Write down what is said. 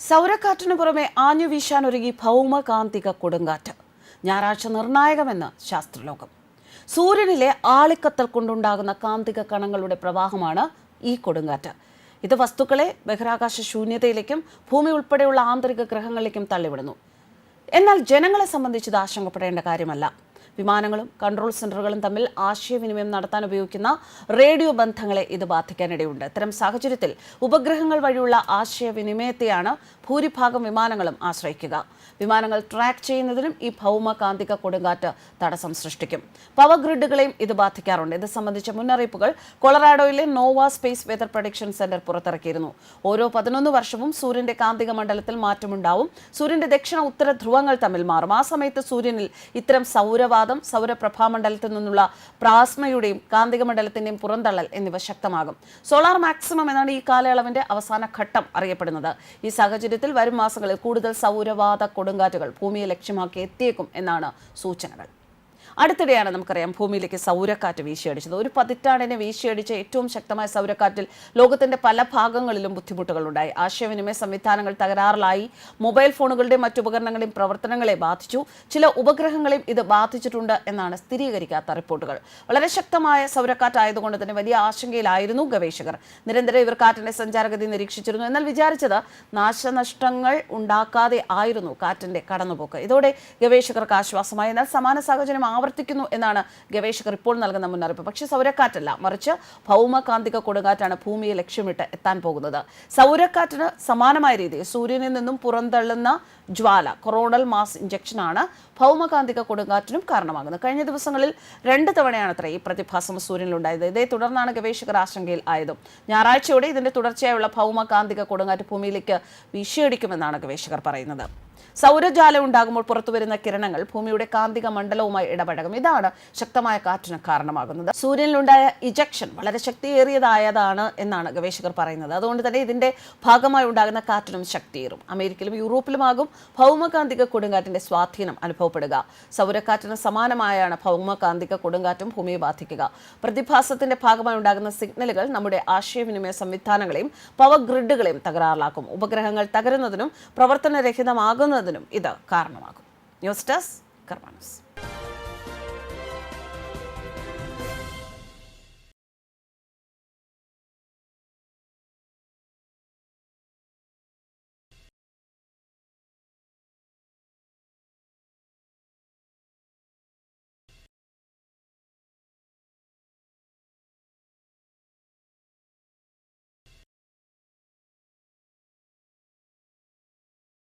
സൗരക്കാറ്റിനു പുറമെ ആഞ്ഞു വീശാനൊരുങ്ങി ഭൗമകാന്തിക കൊടുങ്കാറ്റ്. ഞായറാഴ്ച നിർണായകമെന്ന് ശാസ്ത്രലോകം. സൂര്യനിലെ ആളിക്കത്തൽ കൊണ്ടുണ്ടാകുന്ന കാന്തിക കണങ്ങളുടെ പ്രവാഹമാണ് ഈ കൊടുങ്കാറ്റ്. ഇത് വസ്തുക്കളെ ബഹിരാകാശ ശൂന്യതയിലേക്കും ഭൂമി ഉൾപ്പെടെയുള്ള ആന്തരിക ഗ്രഹങ്ങളിലേക്കും തള്ളിവിടുന്നു. എന്നാൽ ജനങ്ങളെ സംബന്ധിച്ച് ഇത് ആശങ്കപ്പെടേണ്ട കാര്യമല്ല. വിമാനങ്ങളും കൺട്രോൾ സെന്ററുകളും തമ്മിൽ ആശയവിനിമയം നടത്താൻ ഉപയോഗിക്കുന്ന റേഡിയോ ബന്ധങ്ങളെ ഇത് ബാധിക്കാനിടയുണ്ട്. ഇത്തരം സാഹചര്യത്തിൽ ഉപഗ്രഹങ്ങൾ വഴിയുള്ള ആശയവിനിമയത്തെയാണ് ഭൂരിഭാഗം വിമാനങ്ങളും ആശ്രയിക്കുക. വിമാനങ്ങൾ ട്രാക്ക് ചെയ്യുന്നതിനും ഈ ഭൗമകാന്തിക കൊടുങ്കാറ്റ് തടസ്സം സൃഷ്ടിക്കും. പവർ ഗ്രിഡുകളെയും ഇത് ബാധിക്കാറുണ്ട്. ഇത് സംബന്ധിച്ച മുന്നറിയിപ്പുകൾ കൊളറാഡോയിലെ NOAA space weather prediction centre പുറത്തിറക്കിയിരുന്നു. ഓരോ പതിനൊന്ന് വർഷവും സൂര്യന്റെ കാന്തിക മണ്ഡലത്തിൽ മാറ്റമുണ്ടാവും. സൂര്യന്റെ ദക്ഷിണ ഉത്തര ധ്രുവങ്ങൾ തമ്മിൽ മാറും. ആ സമയത്ത് സൂര്യനിൽ ഇത്തരം സൗരവാദം സൗരപ്രഭാമണ്ഡലത്തിൽ നിന്നുള്ള പ്രാസ്മയുടെയും കാന്തിക മണ്ഡലത്തിന്റെയും പുറന്തള്ളൽ എന്നിവ ശക്തമാകും. സോളാർ മാക്സിമം എന്നാണ് ഈ കാലയളവിന്റെ അവസാന ഘട്ടം അറിയപ്പെടുന്നത്. ഈ സാഹചര്യത്തിൽ വരും മാസങ്ങളിൽ കൂടുതൽ സൗരവാത കൊടുങ്കാറ്റുകൾ ഭൂമിയെ ലക്ഷ്യമാക്കി എത്തിയേക്കും എന്നാണ് സൂചനകൾ. അടുത്തിടെയാണ് നമുക്കറിയാം ഭൂമിയിലേക്ക് സൗരക്കാറ്റ് വീശിയടിച്ചത്. ഒരു പതിറ്റാണ്ടിനെ വീശിയടിച്ച ഏറ്റവും ശക്തമായ സൗരക്കാറ്റിൽ ലോകത്തിന്റെ പല ഭാഗങ്ങളിലും ബുദ്ധിമുട്ടുകൾ ഉണ്ടായി ആശയവിനിമയ സംവിധാനങ്ങൾ തകരാറിലായി. മൊബൈൽ ഫോണുകളുടെയും മറ്റു ഉപകരണങ്ങളുടെയും പ്രവർത്തനങ്ങളെ ബാധിച്ചു. ചില ഉപഗ്രഹങ്ങളെയും ഇത് ബാധിച്ചിട്ടുണ്ട് എന്നാണ് സ്ഥിരീകരിക്കാത്ത റിപ്പോർട്ടുകൾ. വളരെ ശക്തമായ സൗരക്കാറ്റായതുകൊണ്ട് തന്നെ വലിയ ആശങ്കയിലായിരുന്നു ഗവേഷകർ. നിരന്തരം ഇവർ കാറ്റിന്റെ സഞ്ചാരഗതി നിരീക്ഷിച്ചിരുന്നു. എന്നാൽ വിചാരിച്ചത് നാശനഷ്ടങ്ങൾ ഉണ്ടാക്കാതെ ആയിരുന്നു കാറ്റിന്റെ കടന്നുപോക്ക്. ഇതോടെ ഗവേഷകർക്ക് ആശ്വാസമായി. എന്നാൽ സമാന സാഹചര്യം ആവർത്തിക്കുന്നു എന്നാണ് ഗവേഷകർ ഇപ്പോൾ നൽകുന്ന മുന്നറിയിപ്പ്. പക്ഷേ സൗരക്കാറ്റല്ല മറിച്ച് ഭൗമകാന്തിക കൊടുങ്കാറ്റാണ് ഭൂമിയെ ലക്ഷ്യമിട്ട് എത്താൻ പോകുന്നത്. സൗരക്കാറ്റിന് സമാനമായ രീതിയിൽ സൂര്യനിൽ നിന്നും പുറന്തള്ളുന്ന ജ്വാല കൊറോണൽ മാസ് ഇഞ്ചക്ഷനാണ് ഭൗമകാന്തിക കൊടുങ്കാറ്റിനും കാരണമാകുന്നത്. കഴിഞ്ഞ ദിവസങ്ങളിൽ രണ്ട് തവണയാണ് അത്ര ഈ പ്രതിഭാസം സൂര്യനിലുണ്ടായത്. ഇതേ തുടർന്നാണ് ഗവേഷകർ ആശങ്കയിൽ ആയതും. ഞായറാഴ്ചയോടെ ഇതിന്റെ തുടർച്ചയായുള്ള ഭൗമകാന്തിക കൊടുങ്കാറ്റ് ഭൂമിയിലേക്ക് വീശിയടിക്കുമെന്നാണ് ഗവേഷകർ പറയുന്നത്. സൗരജാലം ഉണ്ടാകുമ്പോൾ പുറത്തുവരുന്ന കിരണങ്ങൾ ഭൂമിയുടെ കാന്തിക മണ്ഡലവുമായി ഇടപഴകും. ഇതാണ് ശക്തമായ കാറ്റിന് കാരണമാകുന്നത്. സൂര്യനിലുണ്ടായ ഇജക്ഷൻ വളരെ ശക്തിയേറിയതായതാണ് എന്നാണ് ഗവേഷകർ പറയുന്നത്. അതുകൊണ്ട് തന്നെ ഇതിന്റെ ഭാഗമായി ഉണ്ടാകുന്ന കാറ്റിനും ശക്തിയേറും. അമേരിക്കയിലും യൂറോപ്പിലുമാകും ഭൗമകാന്തിക കൊടുങ്കാറ്റിന്റെ സ്വാധീനം അനുഭവപ്പെടുക. സൗരക്കാറ്റിന് സമാനമായാണ് ഭൗമകാന്തിക കൊടുങ്കാറ്റും ഭൂമിയെ ബാധിക്കുക. പ്രതിഭാസത്തിന്റെ ഭാഗമായി ഉണ്ടാകുന്ന സിഗ്നലുകൾ നമ്മുടെ ആശയവിനിമയ സംവിധാനങ്ങളെയും പവർ ഗ്രിഡുകളെയും തകരാറിലാക്കും. ഉപഗ്രഹങ്ങൾ തകരുന്നതിനും പ്രവർത്തനരഹിതമാകുന്നതിനും ഇത് കാരണമാകും. News desk കർമാനസ്